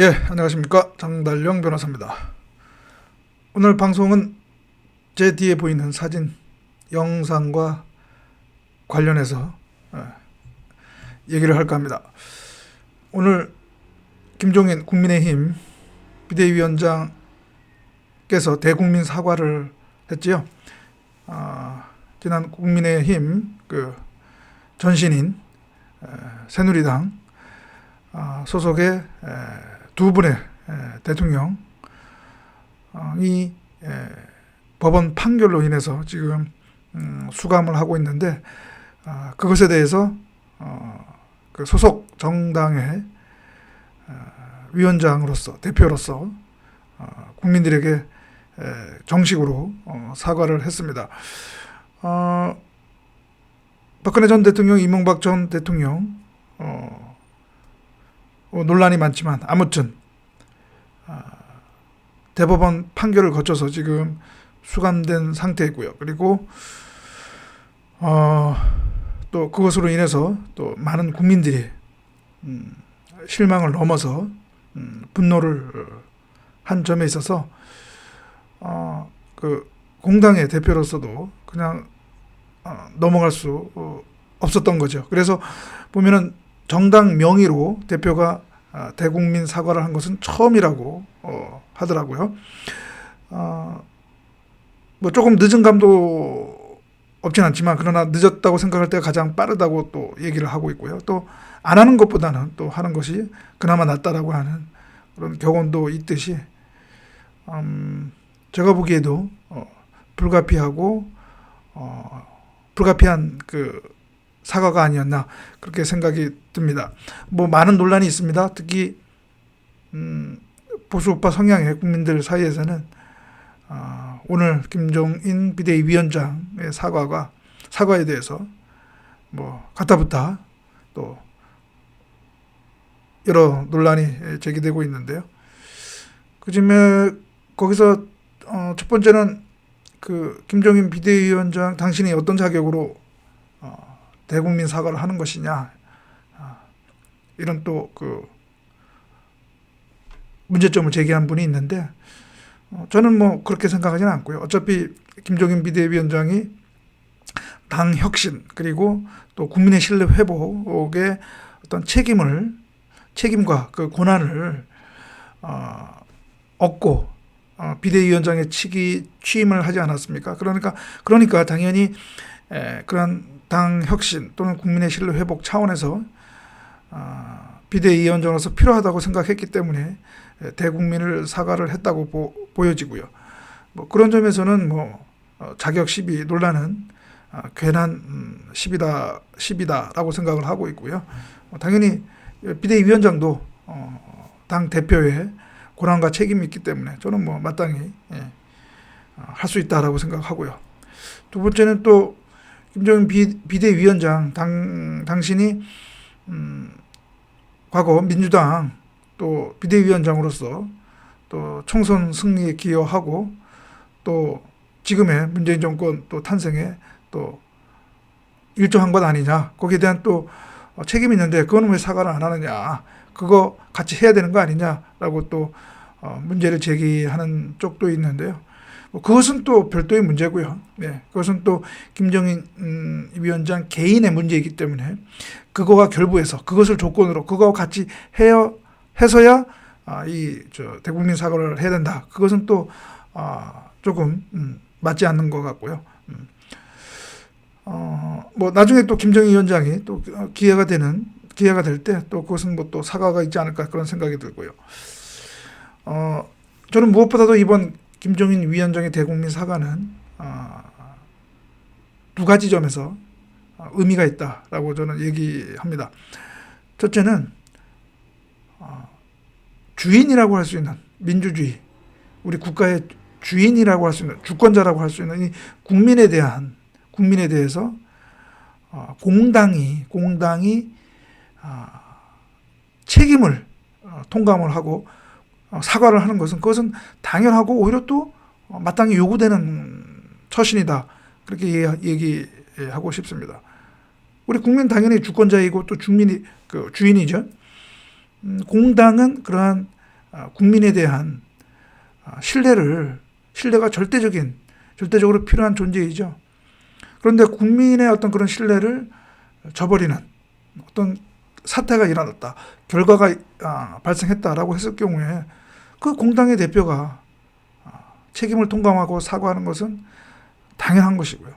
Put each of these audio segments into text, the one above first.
예, 안녕하십니까. 장달령 변호사입니다. 오늘 방송은 제 뒤에 보이는 사진, 영상과 관련해서 예, 얘기를 할까 합니다. 오늘 김종인 국민의힘 비대위원장께서 대국민 사과를 했지요. 아, 지난 국민의힘 그 전신인 에, 새누리당 아, 소속의 에, 두 분의 에, 대통령이 에, 법원 판결로 인해서 지금 음, 수감을 하고 있는데 아, 그것에 대해서 어, 그 소속 정당의 어, 위원장으로서 대표로서 어, 국민들에게 에, 정식으로 어, 사과를 했습니다. 어, 박근혜 전 대통령, 이명박 전 대통령 어, 어, 논란이 많지만 아무튼 아, 대법원 판결을 거쳐서 지금 수감된 상태이고요. 그리고 어, 또 그것으로 인해서 또 많은 국민들이 음, 실망을 넘어서 음, 분노를 한 점에 있어서 어, 그 공당의 대표로서도 그냥 어, 넘어갈 수 어, 없었던 거죠. 그래서 보면은 정당 명의로 대표가 아, 대국민 사과를 한 것은 처음이라고 어, 하더라고요. 어, 뭐 조금 늦은 감도 없진 않지만 그러나 늦었다고 생각할 때가 가장 빠르다고 또 얘기를 하고 있고요. 또 안 하는 것보다는 또 하는 것이 그나마 낫다라고 하는 그런 격언도 있듯이 음, 제가 보기에도 어, 불가피하고 어, 불가피한 그 사과가 아니었나 그렇게 생각이 듭니다. 뭐 많은 논란이 있습니다. 특히 음, 보수 우파 성향의 국민들 사이에서는 아, 오늘 김종인 비대위 위원장의 사과가 사과에 대해서 뭐 가타부타 또 여러 논란이 제기되고 있는데요. 그중에 거기서 어, 첫 번째는 그 김종인 비대위원장 당신이 어떤 자격으로 어, 대국민 사과를 하는 것이냐 아, 이런 또 그 문제점을 제기한 분이 있는데 어, 저는 뭐 그렇게 생각하지는 않고요. 어차피 김종인 비대위원장이 당 혁신 그리고 또 국민의 신뢰 회복에 어떤 책임을 책임과 그 권한을 어, 얻고 어, 비대위원장의 치기 취임을 하지 않았습니까? 그러니까 그러니까 당연히 에, 그런 당 혁신 또는 국민의 신뢰 회복 차원에서 어, 비대위원장으로서 필요하다고 생각했기 때문에 에, 대국민을 사과를 했다고 보, 보여지고요. 뭐 그런 점에서는 뭐 어, 자격 시비 논란은 어, 괜한 음, 시비다 시비다라고 생각을 하고 있고요. 어, 당연히 비대위원장도 어, 당 대표의 권한과 책임이 있기 때문에 저는 뭐 마땅히 예, 어, 할수 있다라고 생각하고요. 두 번째는 또 김정은 비, 비대위원장 당 당신이 음, 과거 민주당 또 비대위원장으로서 또 총선 승리에 기여하고 또 지금의 문재인 정권 또 탄생에 또 일조한 것 아니냐 거기에 대한 또 어, 책임이 있는데 그거는 왜 사과를 안 하느냐 그거 같이 해야 되는 거 아니냐라고 또 어, 문제를 제기하는 쪽도 있는데요. 뭐 그것은 또 별도의 문제고요. 네, 그것은 또 김정인 음, 위원장 개인의 문제이기 때문에 그거와 결부해서 그것을 조건으로 그거와 같이 해야 해서야 아, 이저 대국민 사과를 해야 된다. 그것은 또 아, 조금 음, 맞지 않는 것 같고요. 음. 어, 뭐 나중에 또 김정인 위원장이 또 기회가 되는 기회가 될 때 또 그것은 뭐 또 사과가 있지 않을까 그런 생각이 들고요. 어, 저는 무엇보다도 이번 김종인 위원장의 대국민 사과는 어, 두 가지 점에서 어, 의미가 있다라고 저는 얘기합니다. 첫째는 어, 주인이라고 할 수 있는 민주주의, 우리 국가의 주인이라고 할 수 있는 주권자라고 할 수 있는 이 국민에 대한 국민에 대해서 어, 공당이 공당이 어, 책임을 어, 통감을 하고 어, 사과를 하는 것은 그것은 당연하고 오히려 또 어, 마땅히 요구되는 처신이다 그렇게 얘기하고 싶습니다. 우리 국민 당연히 주권자이고 또 주민이 그 주인이죠. 음, 공당은 그러한 아, 국민에 대한 아, 신뢰를 신뢰가 절대적인 절대적으로 필요한 존재이죠. 그런데 국민의 어떤 그런 신뢰를 저버리는 어떤 사태가 일어났다. 결과가 아, 발생했다라고 했을 경우에 그 공당의 대표가 아, 책임을 통감하고 사과하는 것은 당연한 것이고요.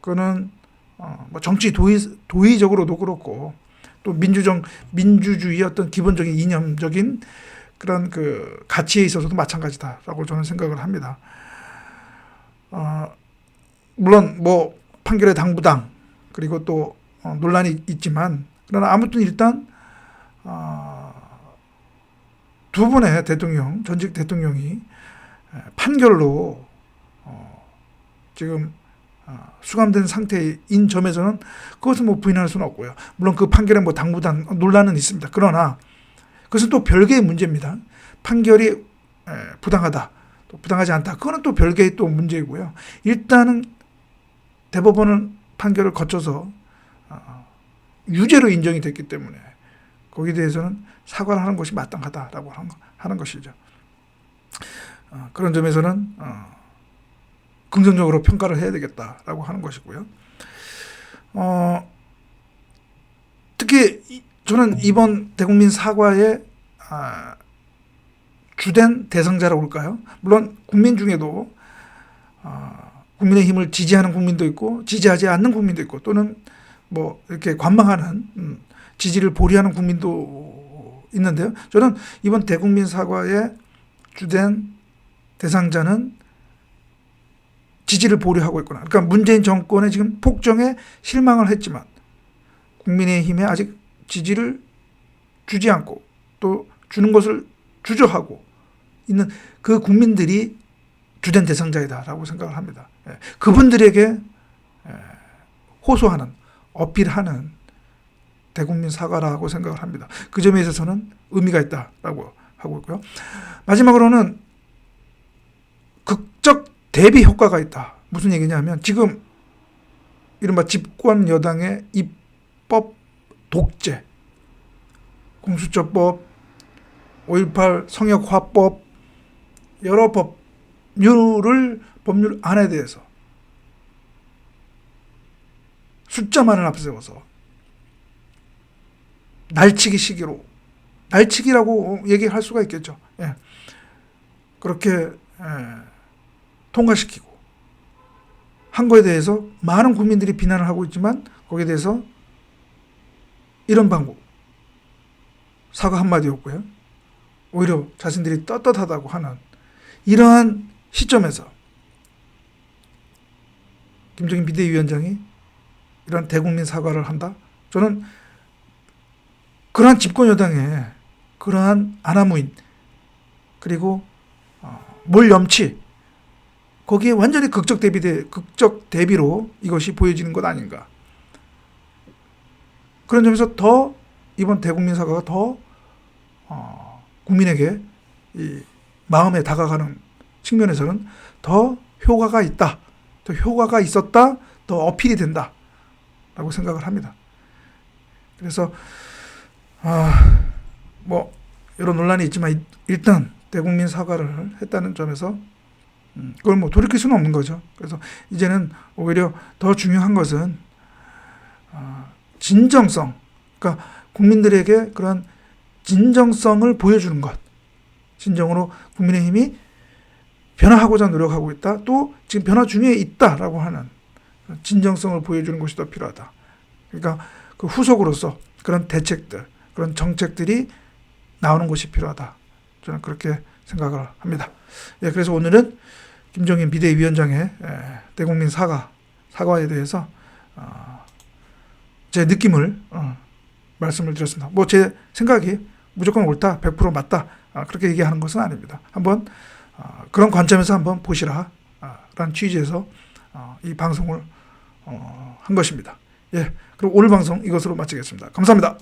그거는 어, 뭐 정치 도의 도의적으로도 그렇고 또 민주정 민주주의 어떤 기본적인 이념적인 그런 그 가치에 있어서도 마찬가지다라고 저는 생각을 합니다. 어, 물론 뭐 판결의 당부당 그리고 또 어, 논란이 있지만 그러나 아무튼 일단 어, 두 분의 대통령 전직 대통령이 판결로 어, 지금 어, 수감된 상태인 점에서는 그것은 뭐 부인할 수는 없고요. 물론 그 판결에 뭐 당부당 논란은 있습니다. 그러나 그것은 또 별개의 문제입니다. 판결이 에, 부당하다, 또 부당하지 않다. 그거는 또 별개의 또 문제이고요. 일단은 대법원은 판결을 거쳐서 어, 유죄로 인정이 됐기 때문에 거기에 대해서는 사과를 하는 것이 마땅하다라고 하는, 것이죠. 어, 그런 점에서는 어, 긍정적으로 평가를 해야 되겠다라고 하는 것이고요. 어, 특히 이- 저는 이번 대국민 사과의 아, 주된 대상자라고 할까요? 물론 국민 중에도 아, 국민의 힘을 지지하는 국민도 있고 지지하지 않는 국민도 있고 또는 뭐 이렇게 관망하는 음, 지지를 보류하는 국민도 있는데요. 저는 이번 대국민 사과의 주된 대상자는 지지를 보류하고 있구나. 그러니까 문재인 정권의 지금 폭정에 실망을 했지만 국민의힘에 아직 지지를 주지 않고 또 주는 것을 주저하고 있는 그 국민들이 주된 대상자이다라고 생각을 합니다. 예, 그분들에게 예, 호소하는 어필하는 대국민 사과라고 생각을 합니다. 그 점에 있어서는 의미가 있다라고 하고 있고요. 마지막으로는 극적 대비 효과가 있다. 무슨 얘기냐면 지금 이른바 집권 여당의 입법 독재, 공수처법, 5.18 성역화법 여러 법률을 법률 안에 대해서 숫자만을 앞세워서 날치기 시기로 날치기라고 얘기할 수가 있겠죠. 예. 그렇게 예, 통과시키고 한 거에 대해서 많은 국민들이 비난을 하고 있지만 거기에 대해서 이런 방법 사과 한마디였고요. 오히려 자신들이 떳떳하다고 하는 이러한 시점에서 김정인 비대위원장이 이런 대국민 사과를 한다. 저는 그러한 집권 여당의 그러한 아나무인 그리고 어, 몰염치 거기에 완전히 극적 대비 대 극적 대비로 이것이 보여지는 것 아닌가. 그런 점에서 더 이번 대국민 사과가 더 어, 국민에게 이 마음에 다가가는 측면에서는 더 효과가 있다. 더 효과가 있었다. 더 어필이 된다. 라고 생각을 합니다. 그래서 아, 뭐 여러 논란이 있지만 일단 대국민 사과를 했다는 점에서 음, 그걸 뭐 돌이킬 수는 없는 거죠. 그래서 이제는 오히려 더 중요한 것은 아, 진정성, 그러니까 국민들에게 그런 진정성을 보여주는 것. 진정으로 국민의힘이 변화하고자 노력하고 있다. 또 지금 변화 중에 있다라고 하는 진정성을 보여주는 것이 더 필요하다. 그러니까 그 후속으로서 그런 대책들, 그런 정책들이 나오는 것이 필요하다. 저는 그렇게 생각을 합니다. 예, 그래서 오늘은 김종인 비대위원장의 예, 대국민 사과 사과에 대해서 어, 제 느낌을 어, 말씀을 드렸습니다. 뭐 제 생각이 무조건 옳다, 100% 맞다 아, 그렇게 얘기하는 것은 아닙니다. 한번 어, 그런 관점에서 한번 보시라 아, 라는 취지에서 어, 이 방송을 어, 한 것입니다. 예, 그럼 오늘 방송 이것으로 마치겠습니다. 감사합니다.